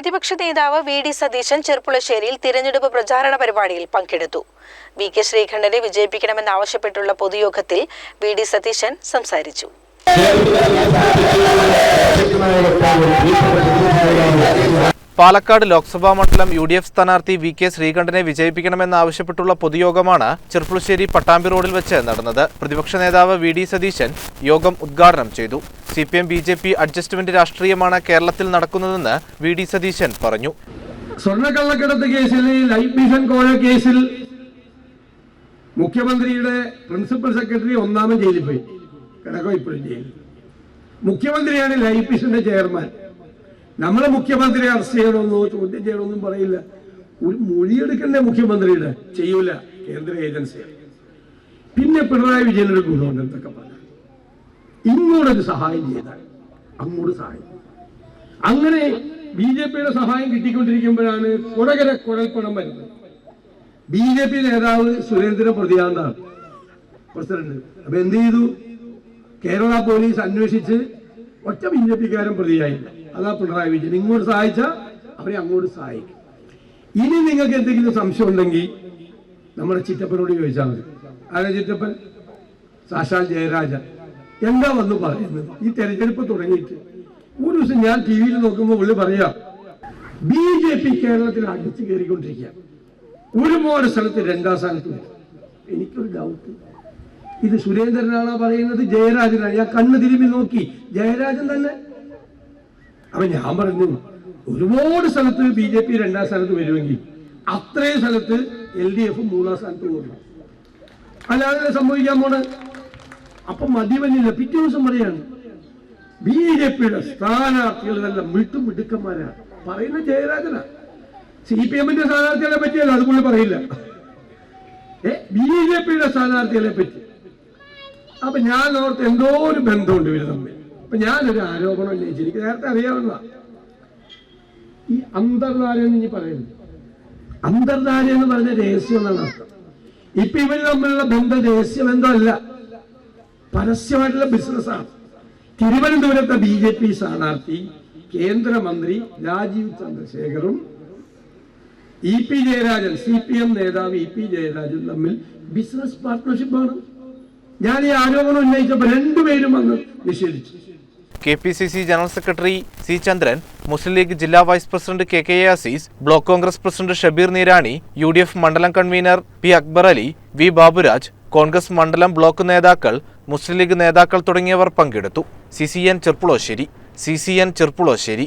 പ്രതിപക്ഷ നേതാവ് V D Satheesan ചെർപ്പുളശ്ശേരിയിൽ തിരഞ്ഞെടുപ്പ് പ്രചാരണ പരിപാടിയിൽ പങ്കെടുത്തു. വി കെ ശ്രീകണ്ഠനെ വിജയിപ്പിക്കണമെന്നാവശ്യപ്പെട്ടുള്ള പൊതുയോഗത്തിൽ വി ഡി സതീശൻ സംസാരിച്ചു. പാലക്കാട് ലോക്സഭാ മണ്ഡലം യു ഡി എഫ് സ്ഥാനാർത്ഥി വി കെ ശ്രീകണ്ഠനെ വിജയിപ്പിക്കണമെന്നാവശ്യപ്പെട്ടുള്ള പൊതുയോഗമാണ് ചെർപ്പുളശ്ശേരി പട്ടാമ്പി റോഡിൽ വെച്ച് നടന്നത്. പ്രതിപക്ഷ നേതാവ് വി ഡി സതീശൻ യോഗം ഉദ്ഘാടനം ചെയ്തു. C P M B J P adjustment രാഷ്ട്രീയമാണ് കേരളത്തിൽ നടക്കുന്നതെന്ന് വി ഡി സതീശൻ പറഞ്ഞു. സ്വർണക്കള്ളക്കടത്ത് കേസിൽ ലൈഫ് മിഷൻ കോഴ കേസിൽ മുഖ്യമന്ത്രിയുടെ പ്രിൻസിപ്പൽ സെക്രട്ടറി ഒന്നാമൻ ജയിലിൽ പോയി. കിടക്കോ ഇപ്പോഴും ജയിലിൽ. മുഖ്യമന്ത്രിയാണ് ലൈഫ് മിഷന്റെ ചെയർമാൻ. നമ്മളെ മുഖ്യമന്ത്രി അറസ്റ്റ് ചെയ്യണമെന്നോ ചോദ്യം ചെയ്യണമെന്നും പറയില്ല. ഒരു മൊഴിയെടുക്കണ്ടേ മുഖ്യമന്ത്രിയുടെ? ചെയ്യൂല. കേന്ദ്ര ഏജൻസിയാണ്. പിന്നെ പിണറായി വിജയനൊരു ഗുണമുണ്ട് എന്തൊക്കെ പറഞ്ഞു ഇങ്ങോട്ടൊരു സഹായം ചെയ്താൽ അങ്ങോട്ട് സഹായം. അങ്ങനെ ബി ജെ പിയുടെ സഹായം കിട്ടിക്കൊണ്ടിരിക്കുമ്പോഴാണ് കുടകര കുഴൽപ്പണം വരുന്നത്. ബി ജെ പി നേതാവ് സുരേന്ദ്ര പ്രതിയാന്താണ് പ്രസിഡന്റ്. അപ്പൊ എന്ത് ചെയ്തു? കേരള പോലീസ് അന്വേഷിച്ച് ഒറ്റ ബി ജെ പിക്കാരൻ പ്രതിയായില്ല. അതാ പിണറായി വിജയൻ. ഇങ്ങോട്ട് സഹായിച്ച അവരെ അങ്ങോട്ട് സഹായിക്കും. ഇനി നിങ്ങൾക്ക് എന്തെങ്കിലും സംശയം ഉണ്ടെങ്കിൽ നമ്മുടെ ചിറ്റപ്പനോട് ചോദിച്ചാൽ മതി. ആരാ ചിറ്റപ്പൻ? സാക്ഷാൽ ജയരാജൻ. എന്താ വന്ന് പറയുന്നത്? ഈ തെരഞ്ഞെടുപ്പ് തുടങ്ങിയിട്ട്. ഒരു ദിവസം ഞാൻ ടി വിയിൽ നോക്കുമ്പോൾ പുള്ളി പറയാ ബി ജെ പി കേരളത്തിൽ അടിച്ചു കയറിക്കൊണ്ടിരിക്കുക മോര സ്ഥലത്ത് രണ്ടാം സ്ഥാനത്ത് എനിക്കൊരു ഡൗട്ട് ഇത് സുരേന്ദ്രനാണോ പറയുന്നത്? ജയരാജനാണ്? ഞാൻ കണ്ണ് തിരുമ്പി നോക്കി. ജയരാജൻ തന്നെ. അപ്പൊ ഞാൻ പറഞ്ഞു ഒരുപാട് സ്ഥലത്ത് ബി ജെ പി രണ്ടാം സ്ഥാനത്ത് വരുമെങ്കിൽ അത്രയും സ്ഥലത്ത് എൽ ഡി എഫ് മൂന്നാം സ്ഥാനത്ത് പോകുന്നു അല്ലാതെ സംഭവിക്കാൻ പോണ് അപ്പൊ മതിവന്നില്ല പിറ്റേ ദിവസം പറയാണ് ബി ജെ പിയുടെ സ്ഥാനാർത്ഥികളെല്ലാം മിട്ടും മിടുക്കന്മാരാണ് പറയുന്ന ജയരാജനാ. സി പി എമ്മിന്റെ സ്ഥാനാർത്ഥികളെ പറ്റിയല്ല അത് പുള്ളി പറയില്ല. ഏ ബി ജെ പിയുടെ സ്ഥാനാർത്ഥികളെ പറ്റി. അപ്പൊ ഞാൻ ഓർത്ത് എന്തോ ഒരു ബന്ധമുണ്ട് ഇവർ തമ്മിൽ. അപ്പൊ ഞാനൊരു ആരോപണം ഉന്നയിച്ചു. എനിക്ക് നേരത്തെ അറിയാവുന്ന ഈ അന്തർധാര എന്ന് ഇനി പറയുന്നു. അന്തർധാര എന്ന് പറഞ്ഞ രഹസ്യം എന്നാണ് അർത്ഥം. ഇപ്പൊ ഇവർ തമ്മിലുള്ള ബന്ധം രഹസ്യ ബന്ധമല്ല പരസ്യമായിട്ടുള്ള ബിസിനസ്സാണ്. തിരുവനന്തപുരത്തെ ബി ജെ പി സ്ഥാനാർത്ഥി കേന്ദ്രമന്ത്രി Rajeev ചന്ദ്രശേഖറും E P Jayarajan C P M നേതാവ് ഇ പി ജയരാജൻ തമ്മിൽ ബിസിനസ് പാർട്ട്ണർഷിപ്പാണ് ഞാൻ ഈ ആരോപണം ഉന്നയിച്ചപ്പോൾ രണ്ടുപേരും അന്ന് നിഷേധിച്ചു. K P C C general secretary C Chandran Muslim League ജില്ലാ vice president K K Azeez block Congress president Shabeer Neerani U മണ്ഡലം convener P Akbar Ali V Baburaj Congress മണ്ഡലം ബ്ലോക്ക് നേതാക്കൾ മുസ്ലിം ലീഗ് നേതാക്കൾ തുടങ്ങിയവർ പങ്കെടുത്തു. C C N Cherpulassery C C N Cherpulassery.